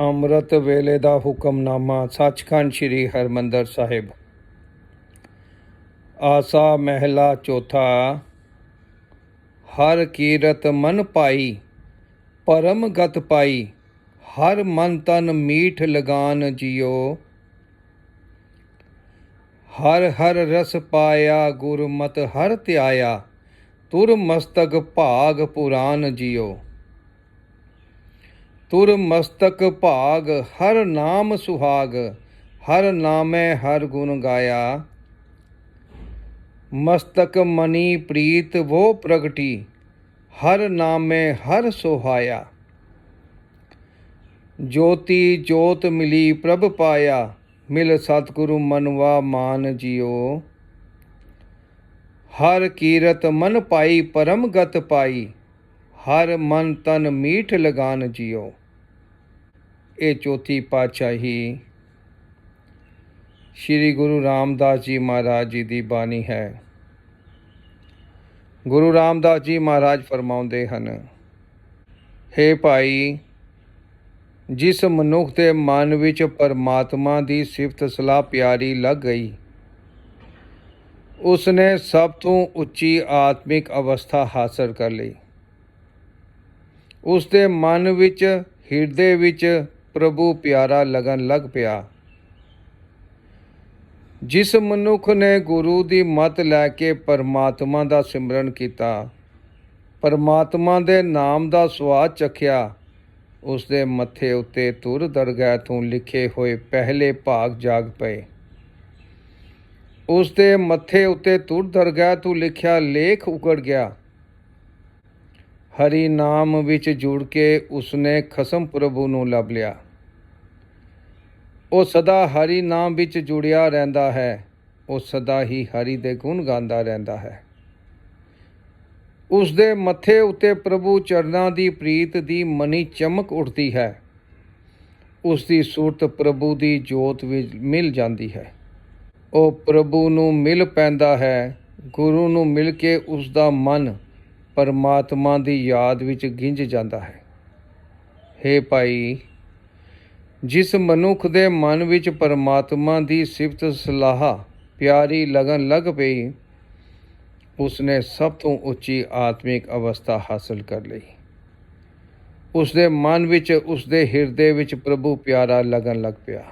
ਅੰਮ੍ਰਿਤ ਵੇਲੇ ਦਾ ਹੁਕਮਨਾਮਾ ਸੱਚਖੰਡ ਸ੍ਰੀ ਹਰਮੰਦਰ ਸਾਹਿਬ। ਆਸਾ ਮਹਿਲਾ ਚੌਥਾ, ਹਰ ਕੀਰਤ ਮਨ ਪਾਈ, ਪਰਮ ਗਤ ਪਾਈ, ਹਰ ਮਨ ਤਨ ਮੀਠ ਲਗਾਨ ਜਿਉ। ਹਰ ਹਰ ਰਸ ਪਾਇਆ, ਗੁਰਮਤ ਹਰ ਧਿਆਇਆ, ਤੁਰ ਮਸਤਕ ਭਾਗ ਪੁਰਾਨ ਜਿਉ। ਤੁਰ ਮਸਤਕ ਭਾਗ, ਹਰ ਨਾਮ ਸੁਹਾਗ, ਹਰ ਨਾਮੈ ਹਰ ਗੁਣ ਗਾਇਆ। ਮਸਤਕ ਮਨੀ ਪ੍ਰੀਤ ਵੋ ਪ੍ਰਗਟੀ, ਹਰ ਨਾਮੇ ਹਰ ਸੁਹਾਇਆ। ਜੋਤੀ ਜੋਤ ਮਿਲੀ ਪ੍ਰਭ ਪਾਇਆ, ਮਿਲ ਸਤਿਗੁਰੂ ਮਨਵਾ ਮਾਨ ਜਿਓ ਹਰ ਕੀਰਤ ਮਨ ਪਾਈ ਪਰਮ ਗਤ ਪਾਈ, ਹਰ ਮਨ ਤਨ ਮੀਠ ਲਗਾਨ ਜਿਓ ਇਹ ਚੌਥੀ ਪਾਤਸ਼ਾਹੀ ਸ੍ਰੀ ਗੁਰੂ ਰਾਮਦਾਸ ਜੀ ਮਹਾਰਾਜ ਜੀ ਦੀ ਬਾਣੀ ਹੈ। ਗੁਰੂ ਰਾਮਦਾਸ ਜੀ ਮਹਾਰਾਜ ਫਰਮਾਉਂਦੇ ਹਨ हे ਭਾਈ, ਜਿਸ ਮਨੁੱਖ ਦੇ ਮਨ ਵਿੱਚ ਪਰਮਾਤਮਾ ਦੀ ਸਿਫਤ ਸਲਾਹ ਪਿਆਰੀ ਲੱਗ ਗਈ, ਉਸਨੇ ਸਭ ਤੋਂ ਉੱਚੀ ਆਤਮਿਕ ਅਵਸਥਾ ਹਾਸਲ ਕਰ ਲਈ। ਉਸ ਦੇ ਮਨ ਵਿੱਚ, ਹਿਰਦੇ ਵਿੱਚ ਪ੍ਰਭੂ ਪਿਆਰਾ ਲੱਗਣ ਲੱਗ ਪਿਆ। ਜਿਸ ਮਨੁੱਖ ਨੇ ਗੁਰੂ ਦੀ ਮਤ ਲੈ ਕੇ ਪਰਮਾਤਮਾ ਦਾ ਸਿਮਰਨ ਕੀਤਾ, ਪਰਮਾਤਮਾ ਦੇ ਨਾਮ ਦਾ ਸਵਾਦ ਚਖਿਆ ਉਸ ਦੇ ਮੱਥੇ ਉੱਤੇ ਤੁਰ ਦਰਗਾਹ ਤੋਂ ਲਿਖੇ ਹੋਏ ਪਹਿਲੇ ਭਾਗ ਜਾਗ ਪਏ। ਉਸ ਦੇ ਮੱਥੇ ਉੱਤੇ ਤੁਰ ਦਰਗਾਹ ਤੋਂ ਲਿਖਿਆ ਲੇਖ ਉਗੜ ਗਿਆ। ਹਰੀ ਨਾਮ ਵਿੱਚ ਜੁੜ ਕੇ ਉਸਨੇ ਖਸਮ ਪ੍ਰਭੂ ਨੂੰ ਲੱਭ ਲਿਆ। ਉਹ ਸਦਾ ਹਰੀ ਨਾਮ ਵਿੱਚ ਜੁੜਿਆ ਰਹਿੰਦਾ ਹੈ। ਉਹ ਸਦਾ ਹੀ ਹਰੀ ਦੇ ਗੁਣ ਗਾਉਂਦਾ ਰਹਿੰਦਾ ਹੈ। ਉਸ ਦੇ ਮੱਥੇ ਉੱਤੇ ਪ੍ਰਭੂ ਚਰਨਾਂ ਦੀ ਪ੍ਰੀਤ ਦੀ ਮਨੀ ਚਮਕ ਉੱਠਦੀ ਹੈ। ਉਸ ਦੀ ਸੂਰਤ ਪ੍ਰਭੂ ਦੀ ਜੋਤ ਵਿੱਚ ਮਿਲ ਜਾਂਦੀ ਹੈ। ਉਹ ਪ੍ਰਭੂ ਨੂੰ ਮਿਲ ਪੈਂਦਾ ਹੈ। ਗੁਰੂ ਨੂੰ ਮਿਲ ਕੇ ਉਸ ਦਾ ਮਨ ਪਰਮਾਤਮਾ ਦੀ ਯਾਦ ਵਿੱਚ ਗਿੰਜ ਜਾਂਦਾ ਹੈ। हे ਭਾਈ, ਜਿਸ ਮਨੁੱਖ ਦੇ ਮਨ ਵਿੱਚ ਪਰਮਾਤਮਾ ਦੀ ਸਿਫਤ ਸਲਾਹ, ਪਿਆਰੀ ਲਗਨ ਲੱਗ ਪਈ, ਉਸਨੇ ਸਭ ਤੋਂ ਉੱਚੀ ਆਤਮਿਕ ਅਵਸਥਾ ਹਾਸਲ ਕਰ ਲਈ। ਉਸਦੇ ਮਨ ਵਿੱਚ, ਉਸਦੇ ਹਿਰਦੇ ਵਿੱਚ ਪ੍ਰਭੂ ਪਿਆਰਾ ਲੱਗਣ ਲੱਗ ਪਿਆ।